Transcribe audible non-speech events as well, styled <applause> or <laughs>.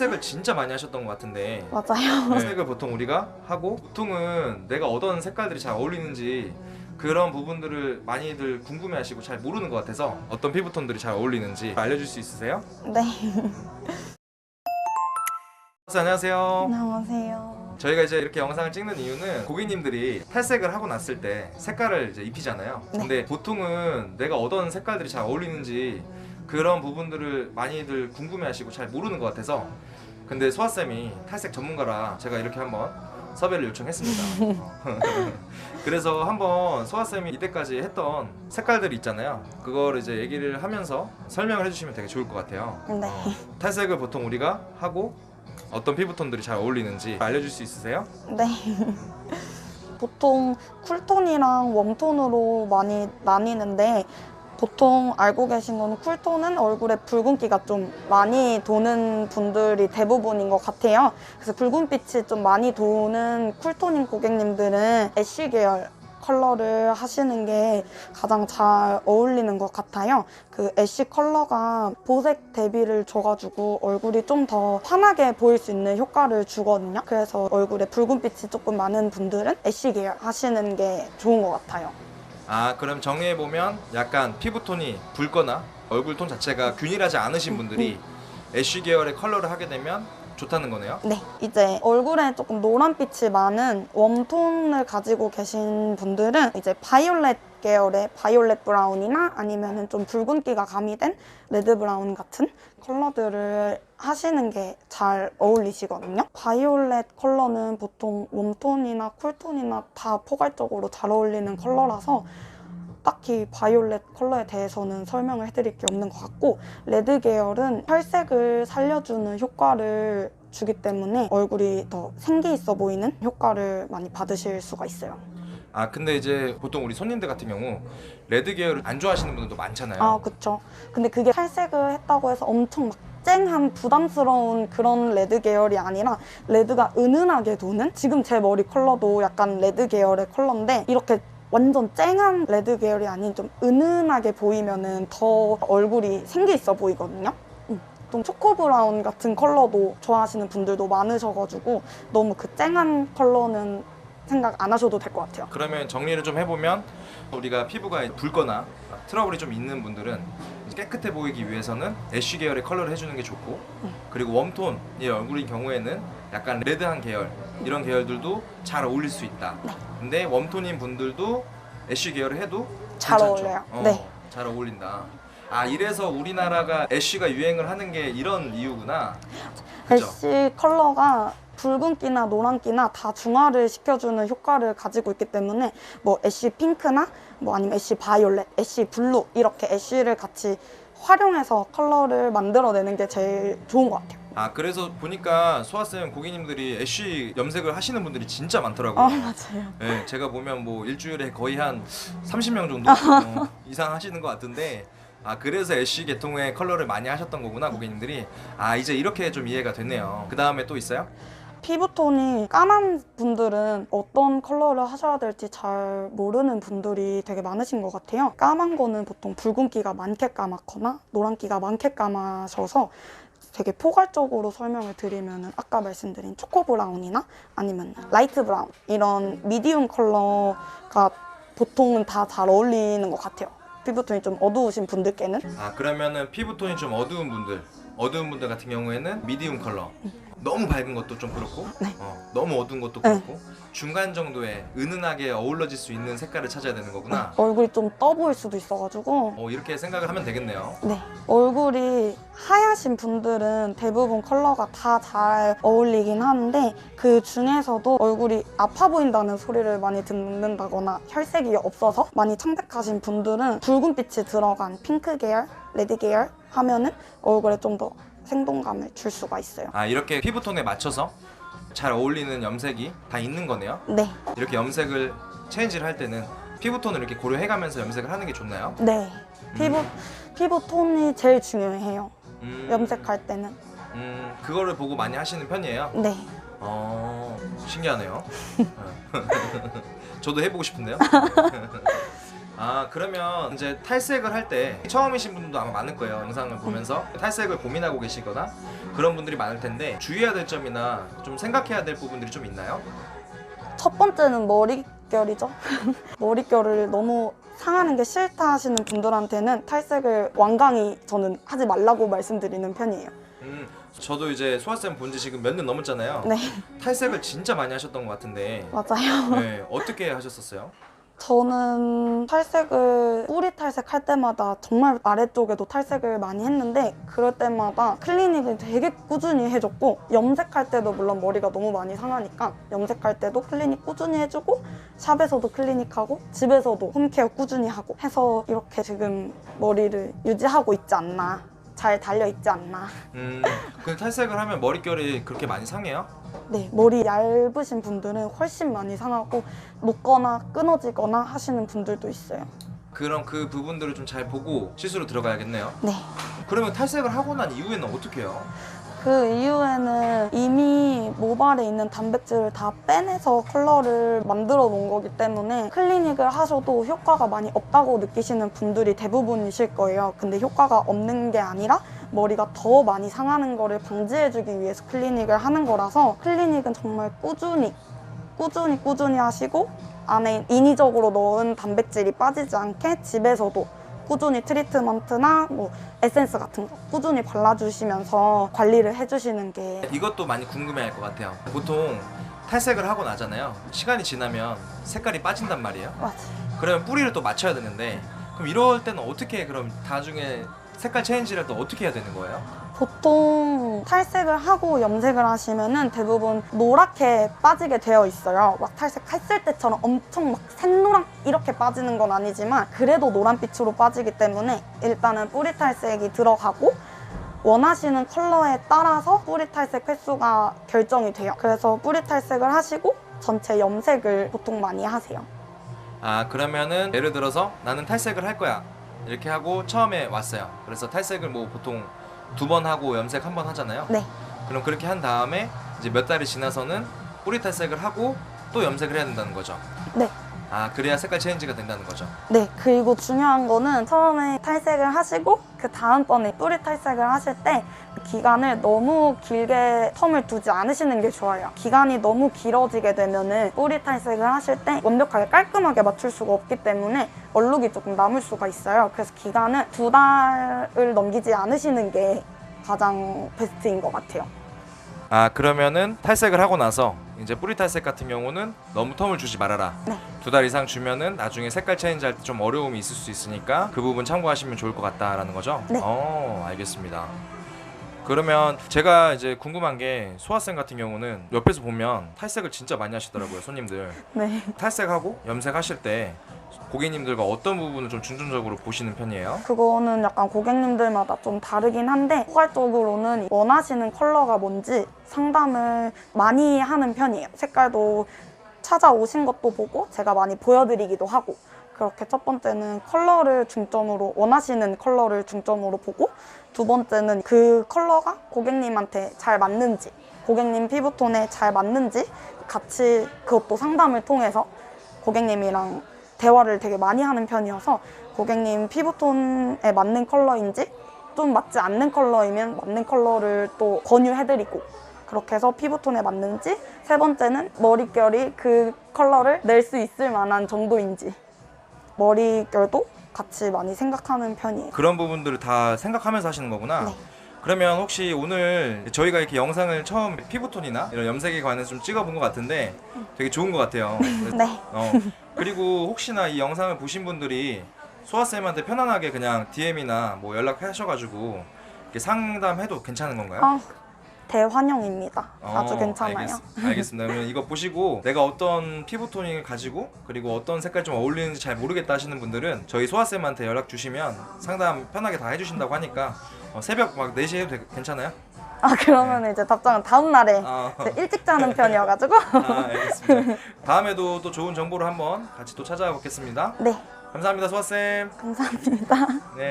색을 진짜 많이 하셨던 것 같은데 맞아요. 색을 보통 우리가 하고 보통은 내가 어떤 색깔들이 잘 어울리는지 그런 부분들을 많이들 궁금해하시고 잘 모르는 것 같아서 어떤 피부 톤들이 잘 어울리는지 알려줄 수 있으세요? 네. <laughs> 안녕하세요. 안녕하세요. 저희가 이제 이렇게 영상을 찍는 이유는 고객님들이 탈색을 하고 났을 때 색깔을 이제 입히잖아요. 네. 근데 보통은 내가 어떤 색깔들이 잘 어울리는지 그런 부분들을 많이들 궁금해하시고 잘 모르는 것 같아서 근데 소아 쌤이 탈색 전문가라 제가 이렇게 한번 섭외를 요청했습니다. <laughs> 그래서 한번 소아 쌤이 이때까지 했던 색깔들 있잖아요. 그거를 이제 얘기를 하면서 설명을 해주시면 되게 좋을 것 같아요. 네. 어, 탈색을 보통 우리가 하고 어떤 피부톤들이 잘 어울리는지 알려줄 수 있으세요? 네. 보통 쿨톤이랑 웜톤으로 많이 나뉘는데 보통 알고 계신 거는 쿨톤은 얼굴에 붉은기가 좀 많이 도는 분들이 대부분인 것 같아요. 그래서 붉은빛이 좀 많이 도는 쿨톤인 고객님들은 애쉬 계열 컬러를 하시는 게 가장 잘 어울리는 것 같아요. 그 애쉬 컬러가 보색 대비를 줘가지고 얼굴이 좀 더 환하게 보일 수 있는 효과를 주거든요. 그래서 얼굴에 붉은빛이 조금 많은 분들은 애쉬 계열 하시는 게 좋은 것 같아요. 아 그럼 정리해 보면 약간 피부톤이 붉거나 얼굴 톤 자체가 균일하지 않으신 분들이 <laughs> 애쉬 계열의 컬러를 하게 되면 좋다는 거네요. 네, 이제 얼굴에 조금 노란빛이 많은 웜톤을 가지고 계신 분들은 이제 바이올렛 계열의 바이올렛 브라운이나 아니면은 좀 붉은기가 가미된 레드 브라운 같은 컬러들을 하시는 게 잘 어울리시거든요. 바이올렛 컬러는 보통 웜톤이나 쿨톤이나 다 포괄적으로 잘 어울리는 컬러라서 딱히 바이올렛 컬러에 대해서는 설명을 해드릴 게 없는 것 같고 레드 계열은 혈색을 살려주는 효과를 주기 때문에 얼굴이 더 생기 있어 보이는 효과를 많이 받으실 수가 있어요. 아 근데 이제 보통 우리 손님들 같은 경우 레드 계열을 안 좋아하시는 분들도 많잖아요. 아, 그쵸. 근데 그게 탈색을 했다고 해서 엄청 막 쨍한 부담스러운 그런 레드 계열이 아니라 레드가 은은하게 도는 지금 제 머리 컬러도 약간 레드 계열의 컬러인데 이렇게 완전 쨍한 레드 계열이 아닌 좀 은은하게 보이면은 더 얼굴이 생기 있어 보이거든요. 음, 좀 초코 브라운 같은 컬러도 좋아하시는 분들도 많으셔가지고 너무 그 쨍한 컬러는 생각 안 하셔도 될 것 같아요. 그러면 정리를 좀 해보면 우리가 피부가 붉거나 트러블이 좀 있는 분들은 깨끗해 보이기 위해서는 애쉬 계열의 컬러를 해주는 게 좋고 그리고 웜톤의 얼굴인 경우에는 약간 레드한 계열 이런 계열들도 잘 어울릴 수 있다. 근데 웜톤인 분들도 애쉬 계열을 해도 잘 괜찮죠? 어울려요. 어, 네. 잘 어울린다. 아 이래서 우리나라가 애쉬가 유행을 하는 게 이런 이유구나. 그죠? 애쉬 컬러가 붉은기나 노란기나 다 중화를 시켜주는 효과를 가지고 있기 때문에 뭐 애쉬 핑크나 뭐 아니면 애쉬 바이올렛, 애쉬 블루 이렇게 애쉬를 같이 활용해서 컬러를 만들어내는 게 제일 좋은 것 같아요. 아 그래서 보니까 소아쌤 고객님들이 애쉬 염색을 하시는 분들이 진짜 많더라고요. 아 맞아요. 네, 제가 보면 뭐 일주일에 거의 한 30명 정도 어, 이상 하시는 것 같은데 아 그래서 애쉬 계통의 컬러를 많이 하셨던 거구나 고객님들이 아 이제 이렇게 좀 이해가 됐네요. 그 다음에 또 있어요? 피부톤이 까만 분들은 어떤 컬러를 하셔야 될지 잘 모르는 분들이 되게 많으신 것 같아요. 까만 거는 보통 붉은기가 많게 까맣거나 노란기가 많게 까마셔서 되게 포괄적으로 설명을 드리면 아까 말씀드린 초코 브라운이나 아니면 라이트 브라운 이런 미디움 컬러가 보통은 다 잘 어울리는 것 같아요. 피부톤이 좀 어두우신 분들께는 아 그러면은 피부톤이 좀 어두운 분들 어두운 분들 같은 경우에는 미디움 컬러 너무 밝은 것도 좀 그렇고 네. 어, 너무 어두운 것도 그렇고 중간 정도의 은은하게 어우러질 수 있는 색깔을 찾아야 되는 거구나 얼굴이 좀 떠 보일 수도 있어가지고 어, 이렇게 생각을 하면 되겠네요 네. 얼굴이 하얗신 분들은 대부분 컬러가 다 잘 어울리긴 하는데 그 중에서도 얼굴이 아파 보인다는 소리를 많이 듣는다거나 혈색이 없어서 많이 청백하신 분들은 붉은빛이 들어간 핑크 계열, 레드 계열 하면은 얼굴에 좀 더 생동감을 줄 수가 있어요. 아 이렇게 피부톤에 맞춰서 잘 어울리는 염색이 다 있는 거네요 네. 이렇게 염색을 체인지를 할 때는 피부톤을 이렇게 고려해가면서 염색을 하는 게 좋나요? 네. 피부, 피부 톤이 제일 중요해요. 음, 염색할 때는. 음, 그거를 보고 많이 하시는 편이에요? 네. 어, 신기하네요. <laughs> <laughs> 저도 해보고 싶은데요. <laughs> 아 그러면 이제 탈색을 할 때 처음이신 분들도 아마 많을 거예요 영상을 보면서 탈색을 고민하고 계시거나 그런 분들이 많을 텐데 주의해야 될 점이나 좀 생각해야 될 부분들이 좀 있나요? 첫 번째는 머릿결이죠. <laughs> 머릿결을 너무 상하는 게 싫다 하시는 분들한테는 탈색을 완강히 저는 하지 말라고 말씀드리는 편이에요. 음 저도 이제 소아쌤 본 지 지금 몇 년 넘었잖아요 네, 탈색을 진짜 많이 하셨던 것 같은데 맞아요. 네, 어떻게 하셨었어요? 저는 탈색을 뿌리 탈색할 때마다 정말 아래쪽에도 탈색을 많이 했는데 그럴 때마다 클리닉을 되게 꾸준히 해줬고 염색할 때도 물론 머리가 너무 많이 상하니까 염색할 때도 클리닉 꾸준히 해주고 샵에서도 클리닉하고 집에서도 홈케어 꾸준히 하고 해서 이렇게 지금 머리를 유지하고 있지 않나 잘 달려 있지 않나 음, 그 탈색을 하면 머릿결이 그렇게 많이 상해요? 네, 머리 얇으신 분들은 훨씬 많이 상하고 녹거나 끊어지거나 하시는 분들도 있어요. 그럼 그 부분들을 좀 잘 보고 시술로 들어가야겠네요. 네. 그러면 탈색을 하고 난 이후에는 어떻게 해요? 그 이후에는 이미 모발에 있는 단백질을 다 빼내서 컬러를 만들어 놓은 거기 때문에 클리닉을 하셔도 효과가 많이 없다고 느끼시는 분들이 대부분이실 거예요. 근데 효과가 없는 게 아니라 머리가 더 많이 상하는 거를 방지해주기 위해서 클리닉을 하는 거라서 클리닉은 정말 꾸준히 꾸준히 꾸준히 하시고 안에 인위적으로 넣은 단백질이 빠지지 않게 집에서도 꾸준히 트리트먼트나 뭐 에센스 같은 거 꾸준히 발라주시면서 관리를 해주시는 게 이것도 많이 궁금해할 것 같아요. 보통 탈색을 하고 나잖아요. 시간이 지나면 색깔이 빠진단 말이에요. 맞아요. 그러면 뿌리를 또 맞춰야 되는데 그럼 이럴 때는 어떻게 그럼 나중에 색깔 체인지를 또 어떻게 해야 되는 거예요? 보통 탈색을 하고 염색을 하시면은 대부분 노랗게 빠지게 되어 있어요. 막 탈색했을 때처럼 엄청 막 샛노랑 이렇게 빠지는 건 아니지만 그래도 노란빛으로 빠지기 때문에 일단은 뿌리 탈색이 들어가고 원하시는 컬러에 따라서 뿌리 탈색 횟수가 결정이 돼요. 그래서 뿌리 탈색을 하시고 전체 염색을 보통 많이 하세요. 아 그러면은 예를 들어서 나는 탈색을 할 거야 이렇게 하고 처음에 왔어요. 그래서 탈색을 뭐 보통 두 번 하고 염색 한 번 하잖아요. 네. 그럼 그렇게 한 다음에 이제 몇 달이 지나서는 뿌리 탈색을 하고 또 염색을 해야 된다는 거죠. 네. 아 그래야 색깔 체인지가 된다는 거죠. 네, 그리고 중요한 거는 처음에 탈색을 하시고 그 다음번에 뿌리 탈색을 하실 때그 기간을 너무 길게 텀을 두지 않으시는 게 좋아요. 기간이 너무 길어지게 되면은 뿌리 탈색을 하실 때 완벽하게 깔끔하게 맞출 수가 없기 때문에 얼룩이 조금 남을 수가 있어요. 그래서 기간은 두 달을 넘기지 않으시는 게 가장 베스트인 것 같아요. 아 그러면은 탈색을 하고 나서 이제 뿌리 탈색 같은 경우는 너무 텀을 주지 말아라. 네. 두 달 이상 주면은 나중에 색깔 체인지 할 때 좀 어려움이 있을 수 있으니까 그 부분 참고하시면 좋을 것 같다라는 거죠. 네. 어 알겠습니다. 그러면 제가 이제 궁금한 게 소아쌤 같은 경우는 옆에서 보면 탈색을 진짜 많이 하시더라고요 손님들. <laughs> 네. 탈색하고 염색하실 때 고객님들과 어떤 부분을 좀 중점적으로 보시는 편이에요? 그거는 약간 고객님들마다 좀 다르긴 한데 포괄적으로는 원하시는 컬러가 뭔지 상담을 많이 하는 편이에요. 색깔도 찾아오신 것도 보고 제가 많이 보여드리기도 하고 그렇게 첫 번째는 컬러를 중점으로 원하시는 컬러를 중점으로 보고 두 번째는 그 컬러가 고객님한테 잘 맞는지 고객님 피부톤에 잘 맞는지 같이 그것도 상담을 통해서 고객님이랑 대화를 되게 많이 하는 편이어서 고객님 피부톤에 맞는 컬러인지 좀 맞지 않는 컬러이면 맞는 컬러를 또 권유해드리고 그렇게 해서 피부톤에 맞는지 세 번째는 머릿결이 그 컬러를 낼 수 있을 만한 정도인지 머릿결도 같이 많이 생각하는 편이에요. 그런 부분들을 다 생각하면서 하시는 거구나. 네. 그러면 혹시 오늘 저희가 이렇게 영상을 처음 피부톤이나 이런 염색에 관해서 좀 찍어본 것 같은데 되게 좋은 것 같아요. <laughs> 네. 어, 그리고 혹시나 이 영상을 보신 분들이 소아쌤한테 편안하게 그냥 DM이나 뭐 연락하셔가지고 이렇게 상담해도 괜찮은 건가요? 아, 대환영입니다. 아주 어, 괜찮아요. 알겠, 알겠습니다. 그러면 이거 보시고 내가 어떤 피부톤을 가지고 그리고 어떤 색깔 좀 어울리는지 잘 모르겠다 하시는 분들은 저희 소아쌤한테 연락 주시면 상담 편하게 다 해주신다고 하니까 어, 새벽 막 4시에 해도 되- 괜찮아요? 아 그러면 이제 답장은 다음 날에 아, 일찍 자는 편이어가지고 <laughs> 아, 알겠습니다. 다음에도 또 좋은 정보로 한번 같이 또 찾아뵙겠습니다. 네 감사합니다, 소아쌤. 감사합니다. 네.